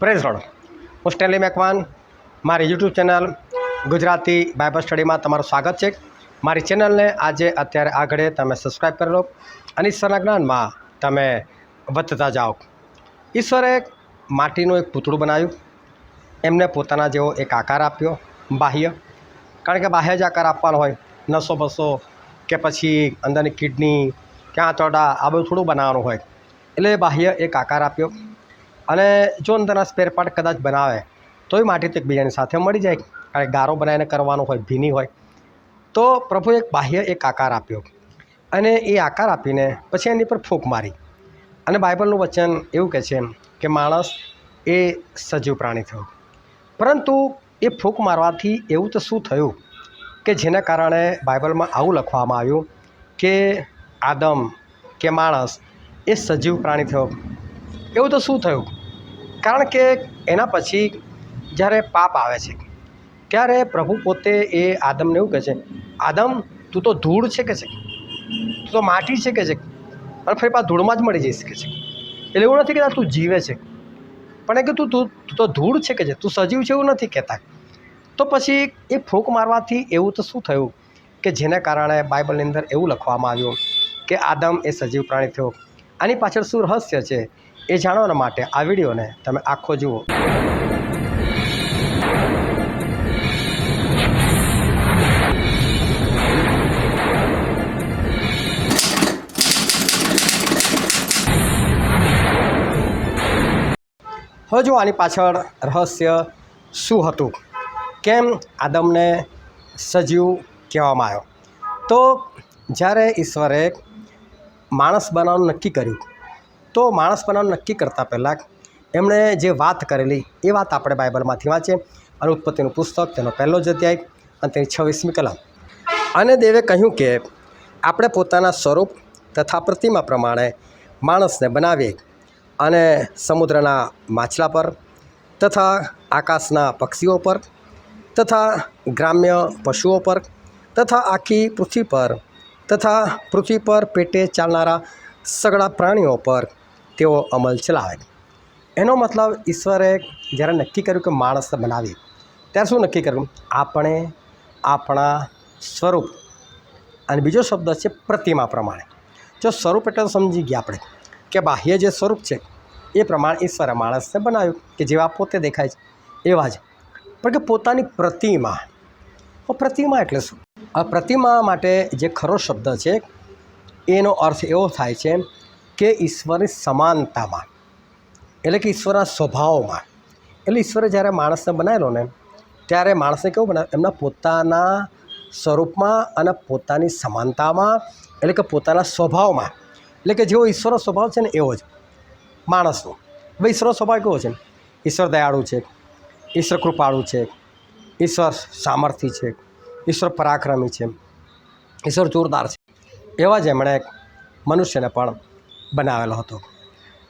Praise Lord. હું Stanley Macwan. મારી YouTube channel Gujarati Bible સ્ટડીમાં તમારું સ્વાગત છે. મારી ચેનલને આજે અત્યારે આગળ તમે સબસ્ક્રાઈબ કરી લો અને ઈશ્વરના જ્ઞાનમાં તમે વધતા જાઓ. ઈશ્વરે માટીનું એક પૂતળું બનાવ્યું. એમને પોતાના જેવો એક આકાર આપ્યો, બાહ્ય. કારણ કે બાહ્ય જ આકાર આપવાનો હોય. નસો બસો કે પછી અંદરની કિડની ક્યાં આંતરડા, આ બધું થોડું બનાવવાનું હોય. એટલે બાહ્ય એક આકાર આપ્યો. અને જો અંદરના સ્પેરપાર્ટ કદાચ બનાવે, તોય માટી એકબીજાની સાથે મળી જાય. કારણ ગારો બનાવીને કરવાનો હોય, ભીની હોય, તો પ્રભુએ એક બાહ્ય એક આકાર આપ્યો. અને એ આકાર આપીને પછી એની પર ફૂંક મારી. અને બાઇબલનું વચન એવું કહે છે કે માણસ એ સજીવ પ્રાણી થયો. પરંતુ એ ફૂંક મારવાથી એવું તો શું થયું કે જેના કારણે બાઇબલમાં આવું લખવામાં આવ્યું કે આદમ કે માણસ એ સજીવ પ્રાણી થયો? એવું તો શું થયું? કારણ કે એના પછી જ્યારે પાપ આવે છે, ત્યારે પ્રભુ પોતે એ આદમને એવું કહે છે, આદમ, તું તો ધૂળ છે કે છે? તું તો માટી છે કે છે? અને ફરી પાછા ધૂળમાં જ મળી જઈ શકે છે? એટલે એવું નથી કહેતા, તું જીવે છે. પણ એ કે તું તું તું ધૂળ છે કે છે? તું સજીવ છે એવું નથી કહેતા. તો પછી એ ફૂંક મારવાથી એવું તો શું થયું કે જેના કારણે બાઇબલની અંદર એવું લખવામાં આવ્યું કે આદમ એ સજીવ પ્રાણી થયો. આની પાછળ શું રહસ્ય છે? એ જાણવાના માટે આ વિડીયોને તમે આખો જુઓ. હવે જો આની પાછળ રહસ્ય શું હતું? કેમ આદમને સજીવ કહેવામાં આવ્યો? તો જ્યારે ઈશ્વરે માણસ બનાવવાનું નક્કી કર્યું તો માણસ બનાવવાનું નક્કી કરતાં પહેલાં એમણે જે વાત કરેલી એ વાત આપણે બાઇબલમાંથી વાંચીએ. અને ઉત્પત્તિનું પુસ્તક, તેનો પહેલો જ અધ્યાય અને તેની છવ્વીસમી કલમ. અને દેવે કહ્યું કે, આપણે પોતાના સ્વરૂપ તથા પ્રતિમા પ્રમાણે માણસને બનાવીએ અને સમુદ્રના માછલા પર તથા આકાશના પક્ષીઓ પર તથા ગ્રામ્ય પશુઓ પર તથા આખી પૃથ્વી પર તથા પૃથ્વી પર પેટે ચાલનારા સગળા પ્રાણીઓ પર તેઓ અમલ ચલાવે. એનો મતલબ ઈશ્વરે જ્યારે નક્કી કર્યું કે માણસને બનાવી ત્યારે શું નક્કી કર્યું? આપણે આપણા સ્વરૂપ. અને બીજો શબ્દ છે પ્રતિમા પ્રમાણે. જો સ્વરૂપ એટલે સમજી ગયા આપણે કે બાહ્ય જે સ્વરૂપ છે, એ પ્રમાણે ઈશ્વરે માણસને બનાવ્યું કે જેવા પોતે દેખાય છે, એવા જ. પણ કે પોતાની પ્રતિમા. પ્રતિમા એટલે શું? આ પ્રતિમા માટે જે ખરો શબ્દ છે, એનો અર્થ એવો થાય છે કે ઈશ્વરની સમાનતામાં, એટલે કે ઈશ્વરના સ્વભાવમાં. એટલે ઈશ્વરે જ્યારે માણસને બનાવેલો ને, ત્યારે માણસને કેવું બનાવે, એમના પોતાના સ્વરૂપમાં અને પોતાની સમાનતામાં, એટલે કે પોતાના સ્વભાવમાં. એટલે કે જેવો ઈશ્વરનો સ્વભાવ છે ને, એવો જ માણસનો. હવે ઈશ્વરનો સ્વભાવ કેવો છે? ઈશ્વર દયાળુ છે, ઈશ્વર કૃપાળુ છે, ઈશ્વર સામર્થ્ય છે, ઈશ્વર પરાક્રમી છે, ઈશ્વર જોરદાર છે. એવા જ એમણે મનુષ્યને પણ બનાવેલો હતો.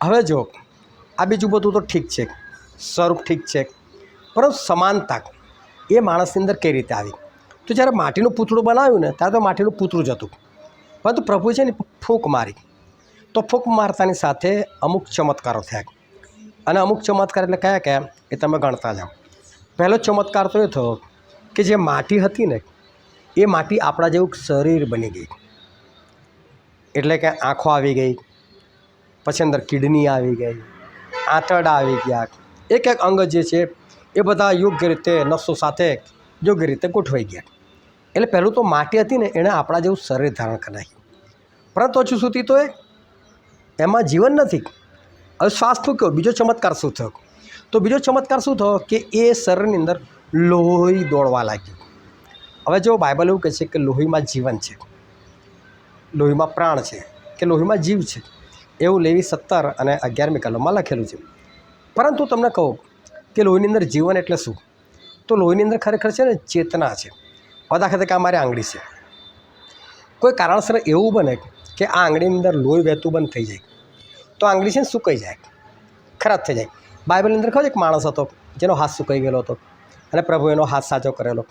હવે જો, આ બીજું બધું તો ઠીક છે, સ્વરૂપ ઠીક છે, પરંતુ સમાનતા એ માણસની અંદર કઈ રીતે આવી? તો જ્યારે માટીનું પૂતળું બનાવ્યું ને, ત્યારે તો માટીનું પૂતળું જ હતું. પરંતુ પ્રભુ છે ને ફૂંક મારી. તો ફૂંક મારતાની સાથે અમુક ચમત્કારો થયા. અને અમુક ચમત્કાર એટલે કયા કયા? એ તમે ગણતા જાઓ. પહેલો ચમત્કાર તો એ થયો કે જે માટી હતી ને, એ માટી આપણા જેવું શરીર બની ગઈ. એટલે કે આંખો આવી ગઈ પછી અંદર કિડની આવી ગઈ, આંતરડા આવી ગયા. એક એક અંગ જે છે, એ બધા યોગ્ય રીતે નસો સાથે યોગ્ય રીતે ગોઠવાઈ ગયા. એટલે પહેલું તો માટી હતી ને, એણે આપણા જેવું શરીર ધારણ કરાવ્યું પરંતુ હજુ સુધી તો એ એમાં જીવન નથી. હવે શ્વાસ ફૂક્યો બીજો ચમત્કાર શું થયો? તો બીજો ચમત્કાર શું થયો કે એ શરીરની અંદર લોહી દોડવા લાગ્યું. હવે જો બાઇબલ એવું કહે છે કે લોહીમાં જીવન છે, લોહીમાં પ્રાણ છે, કે લોહીમાં જીવ છે. એવું લેવી સત્તર અને અગિયારમી કલમમાં લખેલું છે. પરંતુ તમને કહું કે લોહીની અંદર જીવન એટલે શું? તો લોહીની અંદર ખરેખર છે ને ચેતના છે. હવે તરીકે આ મારી આંગળી છે. કોઈ કારણસર એવું બને કે આ આંગળીની અંદર લોહી વહેતું બંધ થઈ જાય. તો આંગળી છે ને સુકાઈ જાય. ખરાબ થઈ જાય. બાઇબલની અંદર ખબર એક માણસ હતો, જેનો હાથ સુકાઈ ગયેલો હતો અને પ્રભુ એનો હાથ સાચો કરેલો.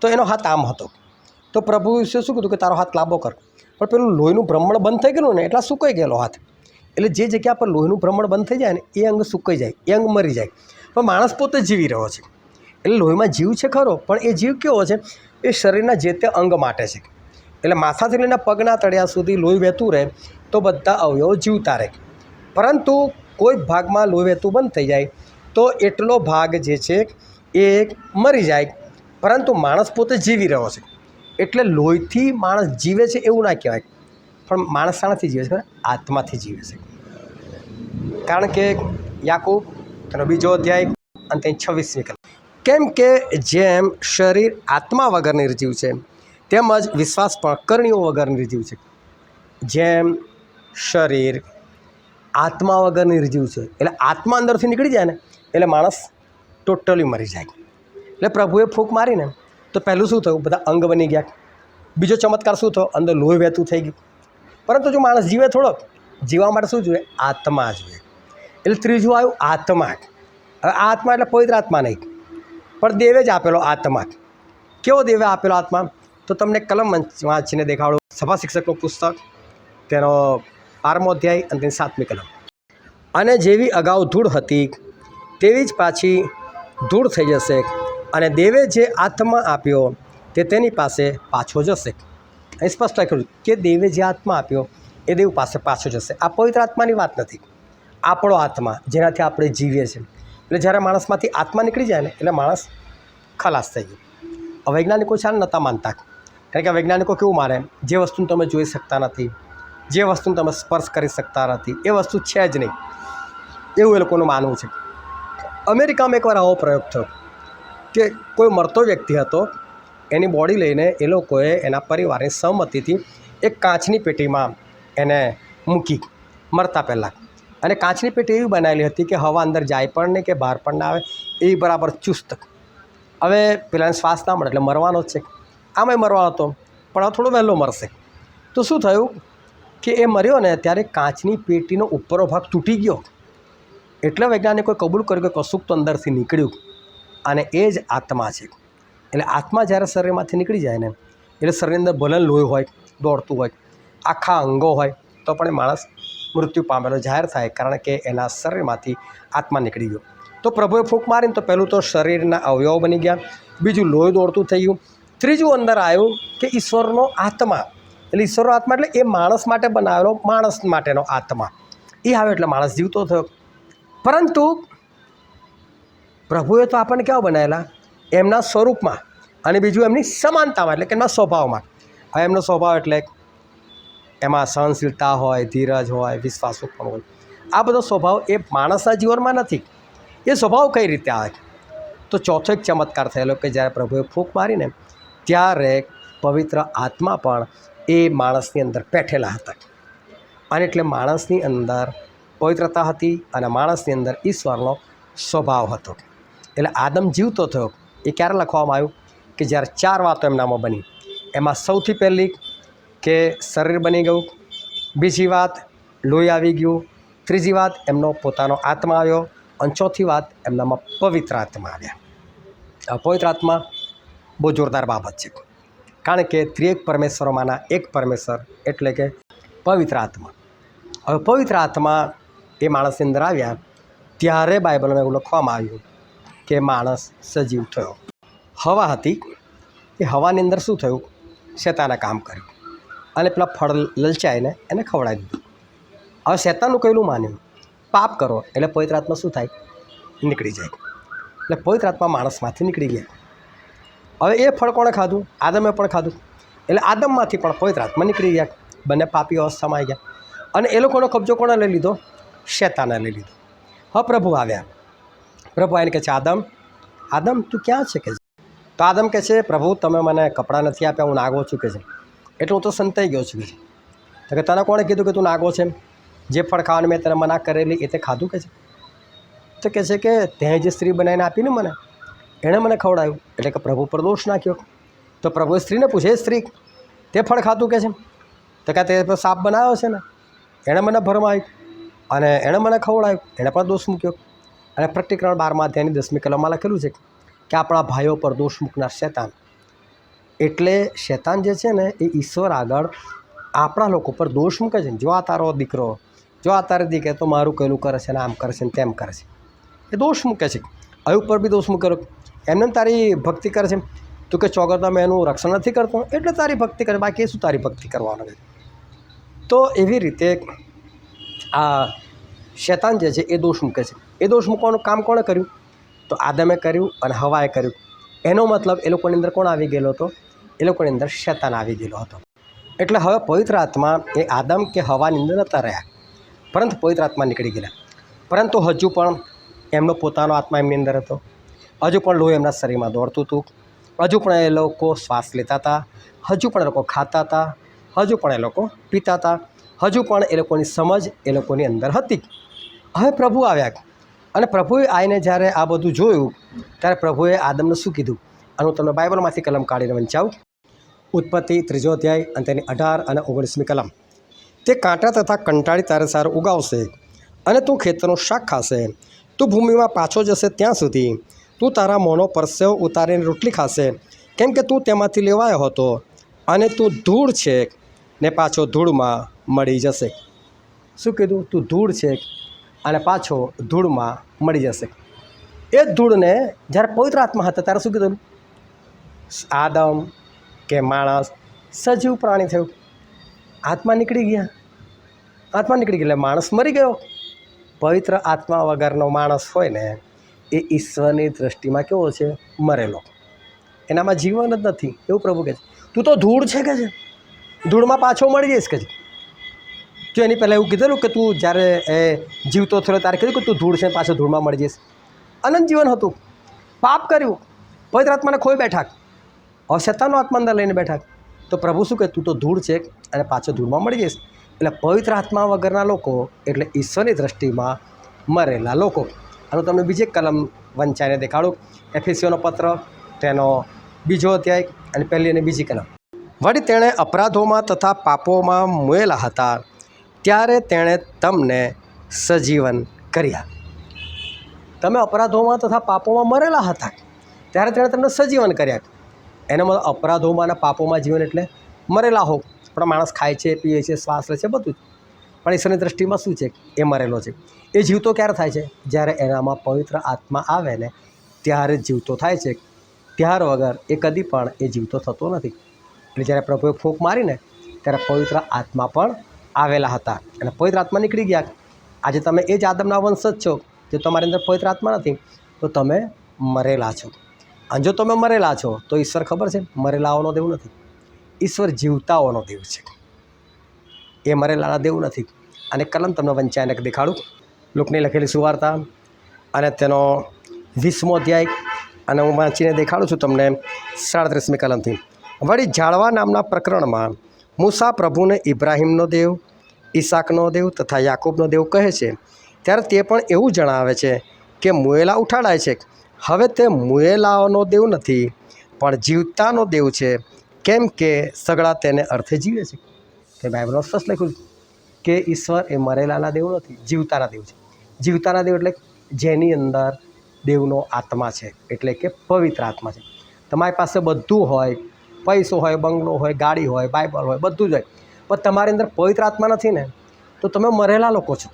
તો એનો હાથ આમ હતો. તો પ્રભુ શું કીધું કે તારો હાથ લાંબો કર. પણ પેલું લોહીનું ભ્રમણ બંધ થઈ ગયેલું ને એટલા સુકાઈ ગયેલો હાથ. એટલે જે જગ્યા પર લોહીનું ભ્રમણ બંધ થઈ જાય ને, એ અંગ સુકાઈ જાય, એ અંગ મરી જાય. પણ માણસ પોતે જીવી રહ્યો છે. એટલે લોહીમાં જીવ છે ખરો, પણ એ જીવ કેવો છે? એ શરીરના જે તે અંગ માટે છે. એટલે માથાથી લઈને પગના તળિયા સુધી લોહી વહેતું રહે, તો બધા અવયવો જીવતા રહે. પરંતુ કોઈ ભાગમાં લોહી વહેતું બંધ થઈ જાય, તો એટલો ભાગ જે છે એ મરી જાય. પરંતુ માણસ પોતે જીવી રહ્યો છે. એટલે લોહીથી માણસ જીવે છે એવું ના કહેવાય. પણ માણસ શાનાથી જીવે છે? આત્માથી જીવે છે. કારણ કે યાકૂબ, તેનો બીજો અધ્યાય, અને ત્યાં છવ્વીસમી કલમ કેમ કે જેમ શરીર આત્મા વગર નિર્જીવ છે, તેમજ વિશ્વાસ પણ કરણીઓ વગર નિર્જીવ છે. જેમ શરીર આત્મા વગર નિર્જીવ છે, એટલે આત્મા અંદરથી નીકળી જાય ને, એટલે માણસ ટોટલી મરી જાય. એટલે પ્રભુએ ફૂંક મારીને તો પહેલું શું થયું? બધા અંગ બની ગયા. બીજો ચમત્કાર શું થયો? અંદર લોહી વહેતું થઈ ગયું. પરંતુ જો માણસ જીવે થોડોક જીવવા માટે શું જોઈએ? આત્મા જોઈએ. એટલે ત્રીજું આવ્યું આત્મા. હવે આત્મા એટલે પવિત્ર આત્મા નહીં. પણ દેવે જ આપેલો આત્મા. કેવો દેવે આપેલો આત્મા? તો તમને કલમ વાંચીને દેખાડો. સભા શિક્ષકનું પુસ્તક, તેનો બારમો અધ્યાય અને તેની સાતમી કલમ. અને જેવી અગાઉ ધૂળ હતી, તેવી જ પાછી ધૂળ થઈ જશે. અને દેવે જે આત્મા આપ્યો તે તેની પાસે પાછો જશે. અહીં સ્પષ્ટ લખ્યું કે દેવે જે આત્મા આપ્યો એ દેવ પાસે પાછો જશે. આ પવિત્ર આત્માની વાત નથી. આપણો આત્મા જેનાથી આપણે જીવીએ છીએ. એટલે જ્યારે માણસમાંથી આત્મા નીકળી જાય ને એટલે માણસ ખલાસ થઈ ગયો. વૈજ્ઞાનિકો છે નહોતા માનતા. કારણ કે વૈજ્ઞાનિકો કેવું માને? જે વસ્તુને તમે જોઈ શકતા નથી, જે વસ્તુને તમે સ્પર્શ કરી શકતા નથી, એ વસ્તુ છે જ નહીં. એવું એ લોકોનું માનવું છે. અમેરિકામાં એકવાર આવો પ્રયોગ થયો. કે કોઈ મરતો વ્યક્તિ હતો, એની બોડી લઈને એ લોકોએ એના પરિવારની સહમતિથી એક કાચની પેટીમાં એને મૂકી મરતા પહેલાં. અને કાચની પેટી એવી બનાવેલી હતી કે હવા અંદર જાય પણ નહીં કે બહાર પણ ના આવે એવી બરાબર ચુસ્ત. હવે પેલાને શ્વાસ ના મળે એટલે મરવાનો જ છે. આમાંય મરવાનો હતો, પણ હવે થોડો વહેલો મરશે. તો શું થયું કે એ મર્યો ને ત્યારે કાચની પેટીનો ઉપરનો ભાગ તૂટી ગયો. એટલે વૈજ્ઞાનિકોએ કબૂલ કર્યું કે કશુંક તો અંદરથી નીકળ્યું. અને એ જ આત્મા છે. એટલે આત્મા જ્યારે શરીરમાંથી નીકળી જાય ને, એટલે શરીરની અંદર ભલે લોહી હોય, દોડતું હોય, આખા અંગો હોય, તો પણ એ માણસ મૃત્યુ પામેલો જાહેર થાય કારણ કે એના શરીરમાંથી આત્મા નીકળી ગયો. તો પ્રભુએ ફૂંક મારીને તો પહેલું તો શરીરના અવયવ બની ગયા, બીજું લોહી દોડતું થઈ ગયું, ત્રીજું અંદર આવ્યું કે ઈશ્વરનો આત્મા. એટલે ઈશ્વરનો આત્મા એટલે એ માણસ માટે બનાવેલો, માણસ માટેનો આત્મા. એ આવ્યો એટલે માણસ જીવતો થયો. પરંતુ પ્રભુએ તો આપણને કેવા બનાવેલા એમના સ્વરૂપમાં અને બીજું એમની સમાનતામાં, એટલે કે એમના સ્વભાવમાં. હવે એમનો સ્વભાવ એટલે એમાં સહનશીલતા હોય, ધીરજ હોય, વિશ્વાસુ પણ હોય. આ બધો સ્વભાવ એ માણસના જીવનમાં નથી. એ સ્વભાવ કઈ રીતે આવે? તો ચોથો એક ચમત્કાર થયેલો કે જ્યારે પ્રભુએ ફૂંક મારીને, ત્યારે પવિત્ર આત્મા પણ એ માણસની અંદર બેઠેલા હતા. અને એટલે માણસની અંદર પવિત્રતા હતી અને માણસની અંદર ઈશ્વરનો સ્વભાવ હતો. એટલે આદમ જીવતો થયો. એ ક્યારે લખવામાં આવ્યું? કે જ્યારે ચાર વાતો એમનામાં બની. એમાં સૌથી પહેલી કે શરીર બની ગયું. બીજી વાત, લોહી આવી ગયું. ત્રીજી વાત, એમનો પોતાનો આત્મા આવ્યો. અને ચોથી વાત, એમનામાં પવિત્ર આત્મા આવ્યા. આ પવિત્ર આત્મા બહુ જોરદાર બાબત છે. કારણ કે ત્રિએક પરમેશ્વરોમાંના એક પરમેશ્વર એટલે કે પવિત્ર આત્મા. હવે પવિત્ર આત્મા એ માણસની અંદર આવ્યા, ત્યારે બાઇબલમાં એવું લખવામાં આવ્યું કે માણસ સજીવ થયો. હવા હતી એ હવાની અંદર શું થયું? શેતાને કામ કર્યું. અને પેલા ફળ લલચાઈને એને ખવડાવી દીધું. હવે શેતાનનું કહેલું માન્યું? પાપ કરો, એટલે પવિત્ર આત્મા શું થાય? નીકળી જાય. એટલે પવિત્ર આત્મા માણસમાંથી નીકળી ગયા. હવે એ ફળ કોણે ખાધું? આદમે પણ ખાધું. એટલે આદમમાંથી પણ પવિત્ર આત્મા નીકળી ગયા. બંને પાપી અવસ્થામાં આવી ગયા. અને એ લોકોનો કબજો કોણે લઈ લીધો? શેતાને લઈ લીધો. હવે પ્રભુ આવ્યા. પ્રભુ આવીને કહે છે, આદમ આદમ, તું ક્યાં છે? કે તો આદમ કહે છે, પ્રભુ, તમે મને કપડાં નથી આપ્યા, હું નાગો છું કે છે. એટલે હું તો સંતાઈ ગયો છું કે છે. તો કે તને કોણે કીધું કે તું નાગો છે જે ફળ ખાવાની મેં તને મના કરેલી એ તે ખાધું કે છે. તો કહે છે કે તે જે સ્ત્રી બનાવીને આપીને મને, એણે મને ખવડાવ્યું. એટલે કે પ્રભુ પર દોષ નાખ્યો. તો પ્રભુએ સ્ત્રીને પૂછે સ્ત્રી, તે ફળ ખાતું કે છે. તો કે તો સાપ બનાવ્યો છે ને, એણે મને ભરમાવ્યું અને એણે મને ખવડાવ્યું, એણે પણ દોષ મૂક્યો. અને પ્રતિકરણ બારમાં અધ્યાયની દસમી કલમમાં લખેલું છે કે આપણા ભાઈઓ પર દોષ મૂકનાર શેતાન. એટલે શેતાન જે છે ને, એ ઈશ્વર આગળ આપણા લોકો પર દોષ મૂકે છે. જો આ તારો દીકરો, જો આ તારે દીકરે તો મારું કહેલું કરે છે ને, આમ કરે છે ને, તેમ કરે છે. એ દોષ મૂકે છે. અહીં ઉપર બી દોષ મૂકેલો. એમને તારી ભક્તિ કરે છે. તું કે ચોગરતા મેં એનું રક્ષણ નથી કરતો. એટલે તારી ભક્તિ કરે. બાકી શું તારી ભક્તિ કરવાનો છે? તો એવી રીતે આ શેતાન જે છે એ દોષ મૂકે છે. એ દોષ મૂકવાનું કામ કોણે કર્યું? તો આદમે કર્યું અને હવાએ કર્યું. એનો મતલબ એ લોકોની અંદર કોણ આવી ગયેલો હતો? એ લોકોની અંદર શેતાન આવી ગયેલો હતો. એટલે હવે પવિત્ર આત્મા એ આદમ કે હવાની અંદર નહોતા રહ્યા. પરંતુ પવિત્ર આત્મા નીકળી ગયેલા. પરંતુ હજુ પણ એમનો પોતાનો આત્મા એમની અંદર હતો. હજુ પણ લોહી એમના શરીરમાં દોડતું હતું. હજુ પણ એ લોકો શ્વાસ લેતા હતા. હજુ પણ એ લોકો ખાતા હતા. હજુ પણ એ લોકો પીતા હતા. હજુ પણ એ લોકોની સમજ એ લોકોની અંદર હતી. હવે પ્રભુ આવ્યા. અને પ્રભુએ આવીને જ્યારે આ બધું જોયું, ત્યારે પ્રભુએ આદમને શું કીધું? અને હું તમને બાઇબલમાંથી કલમ કાઢીને વંચાવું. ઉત્પત્તિ ત્રીજો અધ્યાય અને તેની અઢાર અને ઓગણીસમી કલમ. તે કાંટા તથા કંટાળી તારે સારું ઉગાવશે અને તું ખેતરનું શાક ખાશે. તું ભૂમિમાં પાછો જશે ત્યાં સુધી. તું તારા મોનો પરસેવ ઉતારીને રોટલી ખાશે. કેમ કે તું તેમાંથી લેવાયો હતો અને તું ધૂળ છે ને પાછો ધૂળમાં મળી જશે. શું કીધું? તું ધૂળ છે અને પાછો ધૂળમાં મળી જશે. એ જ ધૂળને જ્યારે પવિત્ર આત્મા હતા ત્યારે શું કીધું? આદમ કે માણસ, સજીવ પ્રાણી થયું. આત્મા નીકળી ગયા. આત્મા નીકળી ગયા એટલે માણસ મરી ગયો. પવિત્ર આત્મા વગરનો માણસ હોય ને, એ ઈશ્વરની દ્રષ્ટિમાં કેવો છે? મરેલો. એનામાં જીવન જ નથી. એવું પ્રભુ કહે છે. તું તો ધૂળ છે કે છે? ધૂળમાં પાછો મળી જઈશ કે છે? જો એની પહેલાં એવું કીધેલું કે તું જ્યારે, એ, જીવતો થયો ત્યારે કીધું કે તું ધૂળ છે પાછો ધૂળમાં મળી જઈશ. અનંત જીવન હતું. પાપ કર્યું. પવિત્ર આત્માને ખોઈ બેઠા. હવે આત્મા અંદર લઈને બેઠા. તો પ્રભુ શું કહે? તું તો ધૂળ છે અને પાછો ધૂળમાં મળી જઈશ. એટલે પવિત્ર આત્મા વગરના લોકો એટલે ઈશ્વરની દ્રષ્ટિમાં મરેલા લોકો. અને તમને બીજી કલમ વંચાઈને દેખાડું. એફએસીઓનો પત્ર, તેનો બીજો અધ્યાય અને પહેલી અને બીજી કલમ. વળી તેણે અપરાધોમાં તથા પાપોમાં મોયેલા હતા. ત્યારે તેણે તમને સજીવન કર્યા. તમે અપરાધોમાં તથા પાપોમાં મરેલા હતા. ત્યારે તેણે તમને સજીવન કર્યા. એને મતલબ અપરાધોમાં અને પાપોમાં જીવન એટલે મરેલા હો પણ માણસ ખાય છે, પીએ છે, શ્વાસ લે છે, બધું જ. પણ ઈશ્વરની દ્રષ્ટિમાં શું છે? એ મરેલો છે. એ જીવતો ક્યારે થાય છે? જ્યારે એનામાં પવિત્ર આત્મા આવે ને ત્યારે જીવતો થાય છે. ત્યાર વગર એ કદી પણ એ જીવતો થતો નથી. એટલે જ્યારે પ્રભુએ ફૂંક મારીને, ત્યારે પવિત્ર આત્મા પણ આવેલા હતા. અને પવિત્ર આત્મા નીકળી ગયા. આજે તમે એ જ આદમના વંશજ છો. જો તમારી અંદર પવિત્ર આત્મા નથી, તો તમે મરેલા છો. અને જો તમે મરેલા છો, તો ઈશ્વર ખબર છે? મરેલાઓનો દેવ નથી. ઈશ્વર જીવતાઓનો દેવ છે. એ મરેલાના દેવ નથી. અને કલમ તમને વંચાયને દેખાડું. લોકની લખેલી સુવાર્તા. અને તેનો વીસમો અધ્યાય. અને હું વાંચીને દેખાડું છું તમને સાડત્રીસમી કલમથી. વળી ઝાડવા નામના પ્રકરણમાં મૂસા પ્રભુને ઇબ્રાહિમનો દેવ, ઈસાકનો દેવ તથા યાકૂબનો દેવ કહે છે. ત્યારે તે પણ એવું જણાવે છે કે મુએલા ઉઠાડાય છે. હવે તે મુએલાઓનો દેવ નથી, પણ જીવતાનો દેવ છે. કેમ કે સગળા તેને અર્થે જીવે છે. તે બાઇબલમાં સ્પષ્ટ લખ્યું કે ઈશ્વર એ મરેલાના દેવ નથી, જીવતાના દેવ છે. જીવતાના દેવ એટલે જેની અંદર દેવનો આત્મા છે, એટલે કે પવિત્ર આત્મા છે. તમારી પાસે બધું હોય પૈસો હોય, બંગલો હોય, ગાડી હોય, બાઇબલ હોય, બધું જ હોય. પણ તમારી અંદર પવિત્ર આત્મા નથી ને, તો તમે મરેલા લોકો છો.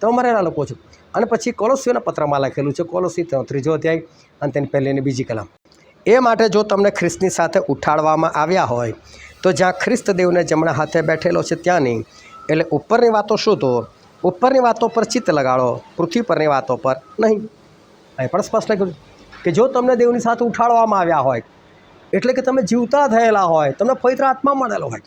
તમે મરેલા લોકો છો. અને પછી કોલોસીઓના પત્રમાં લખેલું છે, કોલોસી ત્રીજો અધ્યાય, અને તેની પહેલીની બીજી કલમ. એ માટે જો તમને ખ્રિસ્તની સાથે ઉઠાડવામાં આવ્યા હોય, તો જ્યાં ખ્રિસ્ત દેવને જમણા હાથે બેઠેલો છે ત્યાંની એટલે ઉપરની વાતો શોધો. ઉપરની વાતો પર ચિત્ત લગાડો, પૃથ્વી પરની વાતો પર નહીં. અહીં પણ સ્પષ્ટ લખ્યું કે જો તમને દેવની સાથે ઉઠાડવામાં આવ્યા હોય એટલે કે તમે જીવતા થયેલા હોય, તમને પવિત્ર આત્મા મળેલો હોય.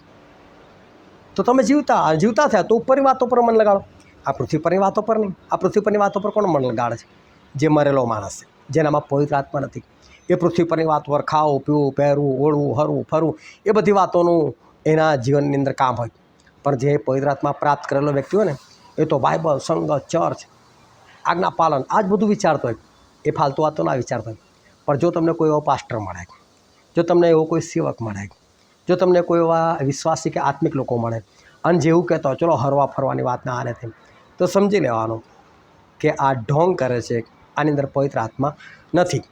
તો તમે જીવતા જીવતા થયા તો ઉપરની વાતો પર મન લગાડો. આ પૃથ્વી પરની વાતો પર નહીં. આ પૃથ્વી પરની વાતો પર કોણ મન લગાડે છે? જે મરેલો માણસ છે જેનામાં પવિત્ર આત્મા નથી. એ પૃથ્વી પરની વાતો પર ખાવું, પીવું, પહેરવું, ઓળવું, હરવું, ફરવું, એ બધી વાતોનું એના જીવનની અંદર કામ હોય. પણ જે પવિત્ર આત્મા પ્રાપ્ત કરેલો વ્યક્તિ હોય ને, એ તો બાઇબલ સંગત ચર્ચ આજ્ઞા પાલન, આ જ બધું વિચારતો હોય. એ ફાલતુ વાતો ના વિચારતો હોય. પણ જો તમને કોઈ એવો પાસ્ટર મળે જો તમને એવો કોઈ સેવક મળે, જો તમને કોઈ એવા વિશ્વાસી કે આત્મિક લોકો મળે, અને જેવું કહેતો હોય, ચલો હરવા ફરવાની વાત ના આને તેમ. તો સમજી લેવાનું કે આ ઢોંગ કરે છે આની અંદર પવિત્ર આત્મા નથી.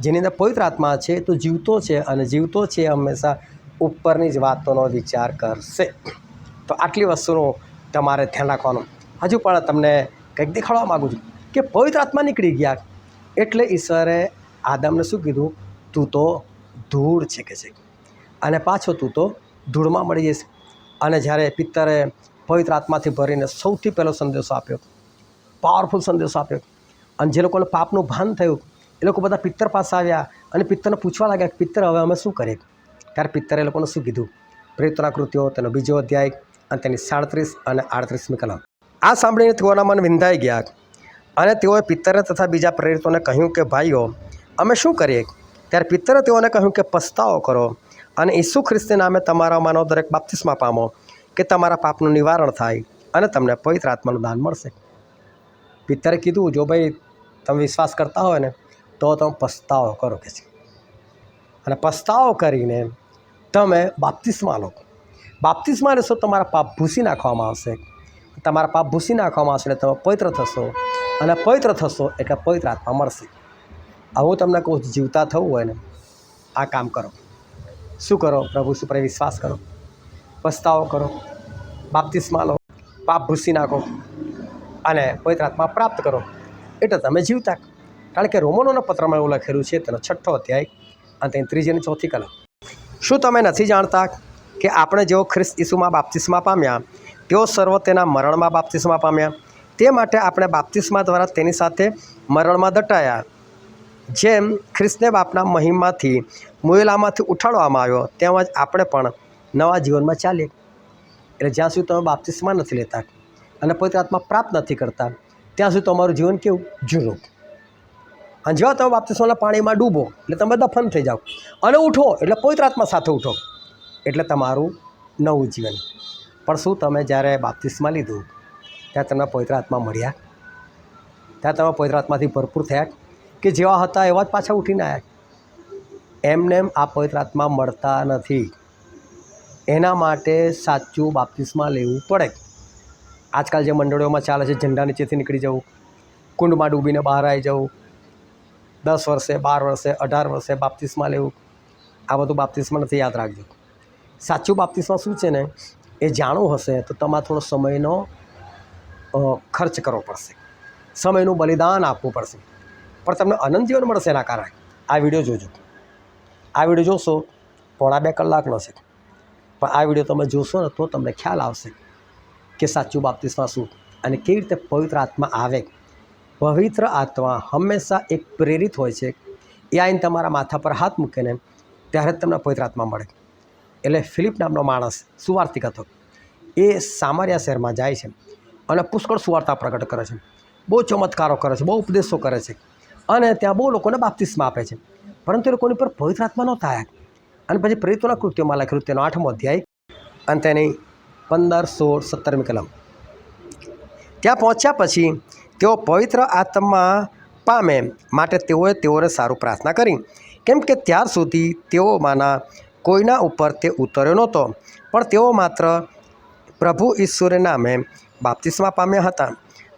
જેની અંદર પવિત્ર આત્મા છે, તો જીવતો છે, અને જીવતો છે હંમેશા ઉપરની જ વાતોનો વિચાર કરશે. તો આટલી વસ્તુનો તમારે ધ્યાન રાખવાનું. હજુ પણ તમને કંઈક દેખાડવા માગું છું કે પવિત્ર આત્મા નીકળી ગયા. એટલે ઈશ્વરે આદમને શું કીધું? તું તો ધૂળ છે કે છે. અને પાછો તું તો ધૂળમાં મળી જઈશ. અને જ્યારે પિત્તરે પવિત્ર આત્માથી ભરીને સૌથી પહેલો સંદેશો આપ્યો પાવરફુલ સંદેશો આપ્યો, અને જે લોકોને પાપનું ભાન થયું, એ લોકો બધા પિત્તર પાસે આવ્યા અને પિત્તરને પૂછવા લાગ્યા કે, પિત્તર, હવે અમે શું કરીએ? ત્યારે પિત્તરે એ લોકોને શું કીધું? પ્રેતના કૃત્યો, તેનો બીજો અધ્યાય, અને તેની સાડત્રીસ અને આડત્રીસમી કલમ. આ સાંભળીને તેઓના મન વિંધાઈ ગયા. અને તેઓએ પિત્તરે તથા બીજા પ્રેરિતોને કહ્યું કે, ભાઈઓ, અમે શું કરીએ? ત્યારે પિત્તરે તેઓને કહ્યું કે, પસ્તાવો કરો અને ઈસુ ખ્રિસ્તી નામે તમારા માનો દરેક બાપ્તિસ્મા પામો કે તમારા પાપનું નિવારણ થાય અને તમને પવિત્ર આત્માનું દાન મળશે. પિત્તરે કીધું, જો ભાઈ તમે વિશ્વાસ કરતા હોય ને, તો તમે પસ્તાવો કરો, કે છે. અને પસ્તાવો કરીને તમે બાપ્તિસ્મા લો. બાપ્તિસ્મા લેશો તમારા પાપ ભૂસી નાખવામાં આવશે. તમારા પાપ ભૂસી નાખવામાં આવશે એટલે તમે પવિત્ર થશો અને પવિત્ર થશો એટલે પવિત્ર આત્મા મળશે. આવું તમને કહું જીવતા થવું હોય ને, આ કામ કરો. શું કરો? પ્રભુ શું વિશ્વાસ કરો. પસ્તાવો કરો. બાપ્તિસ્મા લો. પાપ ભૂસી નાખો. અને પવિત્ર આત્મા પ્રાપ્ત કરો. એટલે તમે જીવતા. કારણ કે રોમનોના પત્રમાં એવું લખેલું છે, તેનો છઠ્ઠો અધ્યાય, અને તેની ત્રીજી અને ચોથી કલમ. શું તમે નથી જાણતા કે આપણે જેઓ ખ્રિસ્ત ઈસુમાં બાપ્તિસ્મા પામ્યા, તેઓ સર્વ તેના મરણમાં બાપ્તિસ્મા પામ્યા? તે માટે આપણે બાપ્તિસ્મા દ્વારા તેની સાથે મરણમાં દટાયા. જેમ ખ્રિસ્તે બાપના મહિમાથી મુયેલામાંથી ઉઠાડવામાં આવ્યો તેમ જ આપણે પણ નવા જીવનમાં ચાલીએ. એટલે જ્યાં સુધી તમે બાપ્તિસ્મા નથી લેતા અને પવિત્ર આત્મા પ્રાપ્ત નથી કરતા, ત્યાં સુધી તમારું જીવન કેવું? જૂનું અને જેવા તમે બાપ્તિસ્માના પાણીમાં ડૂબો, એટલે તમે દફન થઈ જાઓ. અને ઉઠો, એટલે પવિત્ર આત્મા સાથે ઉઠો. એટલે તમારું નવું જીવન. પણ શું તમે જ્યારે બાપ્તિસ્મા લીધું, ત્યાં તમને પવિત્ર આત્મા મળ્યા? ત્યાં તમે પવિત્ર આત્માથી ભરપૂર થયા? કે જેવા હતા એવા જ પાછા ઉઠીને આવ્યા એમને એમ આ પવિત્ર આત્મા મળતા નથી. એના માટે સાચું બાપ્તિસ્મા લેવું પડે. આજકાલ જે મંડળીઓમાં ચાલે છે, ઝંડા નીચેથી નીકળી જવું, કુંડમાં ડૂબીને બહાર આવી જવું, દસ વર્ષે, બાર વર્ષે, અઢાર વર્ષે બાપ્તિસ્મા લેવું, આ બધું બાપ્તિસ્મા નથી, યાદ રાખજો. સાચું બાપ્તિસ્મા શું છે ને? એ જાણવું હશે તો તમારે થોડો સમયનો ખર્ચ કરવો પડશે. સમયનું બલિદાન આપવું પડશે. પણ તમને આનંદ જીવન મળશે એના કારણે. આ વીડિયો જોજો. આ વીડિયો જોશો, પોણા બે કલાકનો છે. પણ આ વીડિયો તમે જોશો ને તો તમને ખ્યાલ આવશે કે સાચું બાપ્તિસ્મા શું અને કેવી રીતે પવિત્ર આત્મા આવે. પવિત્ર આત્મા હંમેશા એક પ્રેરિત હોય છે. એ આવીને તમારા માથા પર હાથ મૂકીને ત્યારે જ તમને પવિત્ર આત્મા મળે. એટલે ફિલિપ નામનો માણસ સુવાર્તિક હતો એ સામરિયા શહેરમાં જાય છે અને પુષ્કળ સુવાર્તા પ્રગટ કરે છે. બહુ ચમત્કારો કરે છે, બહુ ઉપદેશો કરે છે. અને ત્યાં બહુ લોકોને બાપ્તિસ્મા આપે છે. પરંતુ એ લોકોની પર પવિત્ર આત્મા નહોતા આવ્યા અને પછી પ્રેરિતોના કૃત્યોમાં લખેલું તેનો આઠમો અધ્યાય. અને તેની પંદર, સોળ, સત્તરમી કલમ. ત્યાં પહોંચ્યા પછી તેઓ પવિત્ર આત્મા પામે માટે તેઓએ તેઓને સારું પ્રાર્થના કરી. કેમ કે ત્યાર સુધી તેઓમાંના કોઈના ઉપર તે ઉતર્યો નહોતો. પણ તેઓ માત્ર પ્રભુ ઈશ્વરે નામે બાપ્તિસ્મા પામ્યા હતા.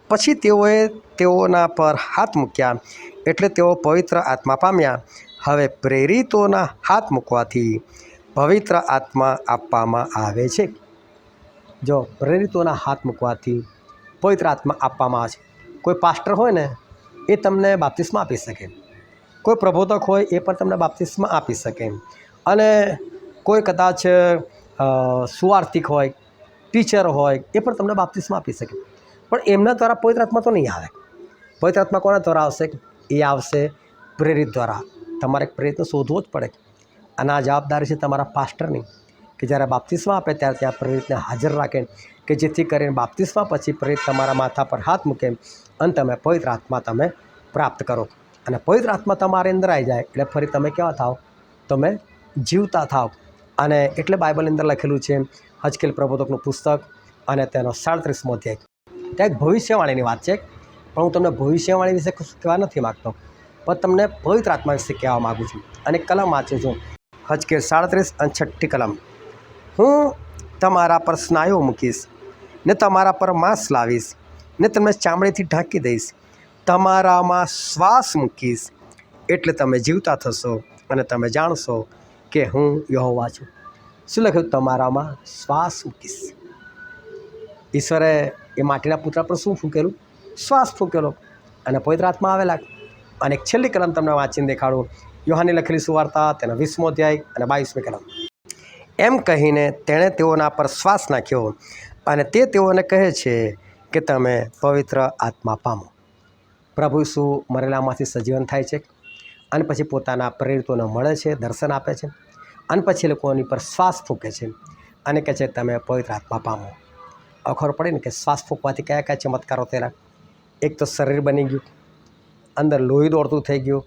પછી તેઓએ તેઓના પર હાથ મૂક્યા એટલે તેઓ પવિત્ર આત્મા પામ્યા. હવે પ્રેરિતોના હાથ મૂકવાથી પવિત્ર આત્મા આપવામાં આવે છે. જો પ્રેરિતોના હાથ મૂકવાથી પવિત્ર આત્મા આપવામાં આવે છે, કોઈ પાસ્ટર હોય ને, એ તમને બાપ્તિસ્મા આપી શકે. કોઈ પ્રબોધક હોય, એ પણ તમને બાપ્તિસ્મા આપી શકે. અને કોઈ કદાચ સુવાર્થિક હોય, ટીચર હોય, એ પણ તમને બાપ્તિસ્મા આપી શકે. પણ એમના દ્વારા પવિત્ર આત્મા તો નહીં આવે. પવિત્ર આત્મા કોના દ્વારા આવશે? એ આવશે પ્રેરિત દ્વારા. તમારે પ્રેરિતને શોધવો જ પડે. અને આ જવાબદારી છે તમારા પાસ્ટરની, કે જ્યારે બાપ્તિસ્મા આપે ત્યારે ત્યાં પ્રેરિતને હાજર રાખે. કે જેથી કરીને બાપ્તિસ્મા પછી પ્રેરિત તમારા માથા પર હાથ મૂકે અને તમે પવિત્ર આત્મા તમે પ્રાપ્ત કરો. અને પવિત્ર આત્મા તમારી અંદર આવી જાય એટલે ફરી તમે કેવા થાવ? તમે જીવતા થાવ. અને એટલે બાઇબલની અંદર લખેલું છે, હજકેલ પ્રબોધકનું પુસ્તક અને તેનો સાડત્રીસમો અધ્યાય. ત્યાં એક ભવિષ્યવાણીની વાત છે પણ હું તમને ભવિષ્યવાણી વિશે કહેવા નથી માગતો, પણ તમને પવિત્ર આત્મા વિશે કહેવા માગું છું અને કલમ વાંચું છું. હજકેલ સાડત્રીસ અને છઠ્ઠી કલમ. હું તમારા પર સ્નાયુઓ મૂકીશ, ને તમારા પર માંસ લાવીશ, ને તમને ચામડીથી ઢાંકી દઈશ, તમારામાં શ્વાસ મૂકીશ, એટલે તમે જીવતા થશો અને તમે જાણશો કે હું યહોવા છું. શું લખ્યું? તમારામાં શ્વાસ મૂકીશ. ઈશ્વરે એ માટીના પૂતળા પર શું ફૂંકેલું? શ્વાસ ફૂંકેલો. અને પવિત્ર આત્મા આવેલા. અને એક છેલ્લી કલમ તમને વાંચીને દેખાડું. યોહાની લખેલી સુવાર્તા, તેનો વીસમો અધ્યાય અને બાવીસમી કલમ. એમ કહીને તેણે તેઓના પર શ્વાસ નાખ્યો અને તે તેઓને કહે છે કે તમે પવિત્ર આત્મા પામો. પ્રભુ શું મરેલામાંથી સજીવન થાય છે. અને પછી પોતાના પ્રેરિતોને મળે છે, દર્શન આપે છે. અને પછી લોકોની પર શ્વાસ ફૂંકે છે અને કહે છે તમે પવિત્ર આત્મા પામો. ખબર પડે ને કે શ્વાસ ફૂંકવાથી કયા કયા ચમત્કારો થયેલા. એક તો શરીર બની ગયું, અંદર લોહી દોડતું થઈ ગયું,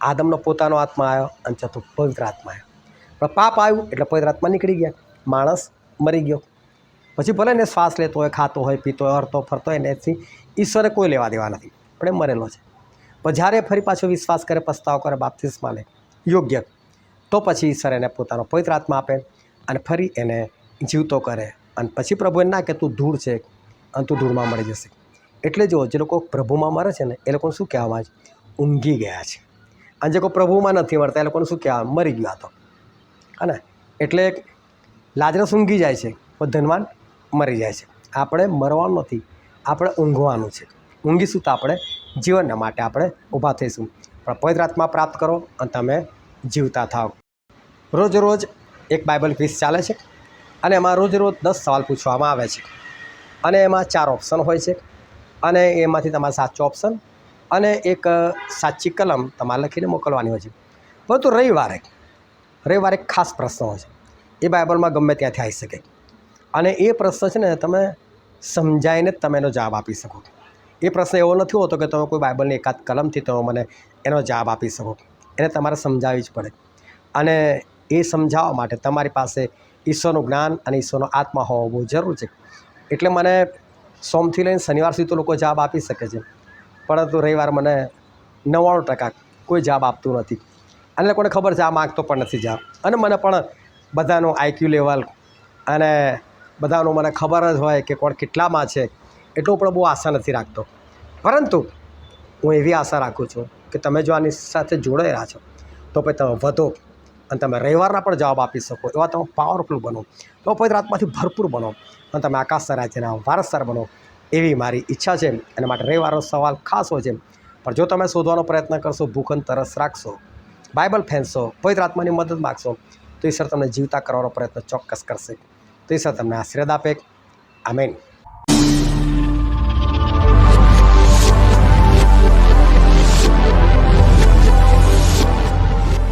આદમનો પોતાનો આત્મા આવ્યો અને ચોથું પવિત્ર આત્મા આવ્યો. પણ પાપ આવ્યું એટલે પવિત્ર આત્મા નીકળી ગયા, માણસ મરી ગયો. પછી ભલે ને શ્વાસ લેતો હોય, ખાતો હોય, પીતો હોય, હરતો, ફરતો હોય, એનાથી ઈશ્વરે કોઈ લેવા દેવા નથી, પણ એ મરેલો છે. પણ જ્યારે ફરી પાછો વિશ્વાસ કરે, પસ્તાવ કરે, બાપ્તિસ્મા લે, યોગ્ય, તો પછી ઈશ્વર એને પોતાનો પવિત્ર આત્મા આપે અને ફરી એને જીવતો કરે. અને પછી પ્રભુ એને ના કે તું ધૂળ છે અને તું ધૂળમાં મળી જશે. એટલે જો જે લોકો પ્રભુમાં મરે છે ને, એ લોકોને શું કહેવામાં આવે ઊંઘી ગયા છે. અને જે લોકો પ્રભુમાં નથી મળતા, એ લોકોને શું કહેવા મરી ગયા તો. અને એટલે લાજરસ ઊંઘી જાય છે, પણ ધનવાન મરી જાય છે. આપણે મરવાનું નથી, આપણે ઊંઘવાનું છે. ઊંઘીશું તો આપણે જીવનના માટે આપણે ઊભા થઈશું. પણ પવિત્ર આત્મા પ્રાપ્ત કરો અને તમે જીવતા થાઓ રોજ રોજ એક બાઇબલ ક્વિઝ ચાલે છે. અને એમાં રોજ રોજ દસ સવાલ પૂછવામાં આવે છે. અને એમાં ચાર ઓપ્શન હોય છે. અને એમાંથી તમારે સાચો ઓપ્શન અને એક સાચી કલમ તમારે લખીને મોકલવાની હોય છે. પરંતુ રવિવારે રવિવારે ખાસ પ્રશ્ન હોય છે. એ બાઇબલમાં ગમે ત્યાંથી આવી શકે. અને એ પ્રશ્ન છે ને તમે સમજાઈને જ તમે એનો જવાબ આપી શકો. એ પ્રશ્ન એવો નથી હોતો કે તમે કોઈ બાઇબલની એકાદ કલમથી તમે મને એનો જવાબ આપી શકો. એને તમારે સમજાવવી જ પડે. અને એ સમજાવવા માટે તમારી પાસે ઈશ્વરનું જ્ઞાન અને ઈશ્વરનો આત્મા હોવો બહુ જરૂર છે. એટલે મને સોમથી લઈને શનિવાર સુધી તો લોકો જવાબ આપી શકે છે. પરંતુ રવિવાર મને નવ્વાણું ટકા કોઈ જવાબ આપતું નથી. અને લોકોને ખબર છે આ માગતો પણ નથી જવાબ. અને મને પણ બધાનું આઈક્યુ લેવલ અને બધાનું મને ખબર જ હોય કે કોણ કેટલામાં છે. એટલું પણ બહુ આશા નથી રાખતો. પરંતુ હું એવી આશા રાખું છું કે તમે જો આની સાથે જોડાયેલા છો, તો પછી તમે વધો. અને તમે રવિવારના પણ જવાબ આપી શકો, એવા તમે પાવરફુલ બનો તો પવિત્ર આત્માથી ભરપૂર બનો, અને તમે આકાશ રાજ્યના વારસદાર બનો, એવી મારી ઈચ્છા છે એના માટે રવિવારનો સવાલ ખાસ હોય છે પણ જો તમે શોધવાનો પ્રયત્ન કરશો ભૂખન તરસ રાખશો બાઇબલ ફેંસો પવિત્ર આત્માની મદદ માગશો, તો ઈશ્વર તમને જીવતા કરવાનો પ્રયત્ન ચોક્કસ કરશે. તો ઈશ્વર તમને આશીર્વાદ આપે. આમેન